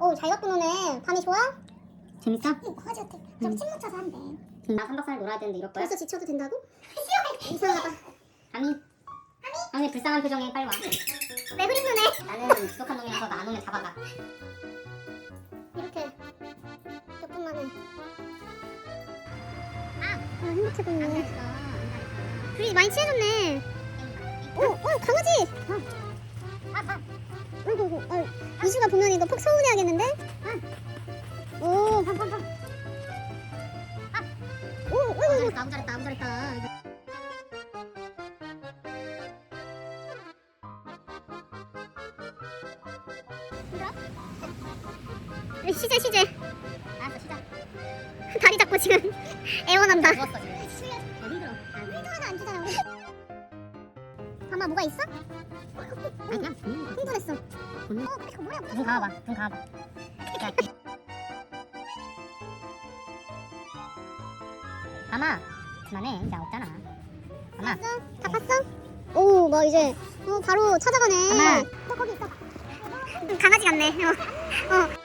오, 잘 갖고 노네. 밤이 좋아? 재밌어? 응, 강아지 같아. 저기 침 묻혀서 한대. 나 3박 4일 놀아야 되는데 이럴 거야? 벌써 지쳐도 된다고? 이상하다. 아니 아니 불쌍한 표정에 빨리 와 왜 그림 노네? 나는 익숙한 놈이라서 나 안 오면 잡아가 이렇게 몇 분 만에. 아, 행복해 보이네. 둘이 많이 친해졌네. 오, 어, 강아지. 아이고, 아이 고, 아, 이수가 보면 이거 폭 서운해하겠는데? 오, 오, 오, 잘했다 아무 잘했다 아무 잘했다 오. 시제, 시제. 알았어 시작 다리 잡고 지금 애원한다. 누웠어 지금 어, 힘들어 도 하나 안 주잖아. 아마 뭐가 있어? 아니 그냥 보는 거 흥분했어. 어, 이거 뭐야? 눈 감아봐 눈 감아봐 야, 아마 그만해 이제 없잖아 아마? 다 봤어? 오, 뭐 이제 어, 바로 찾아가네. 엄마. 또 거기 있어. 음, 강아지 같네. 어. 어.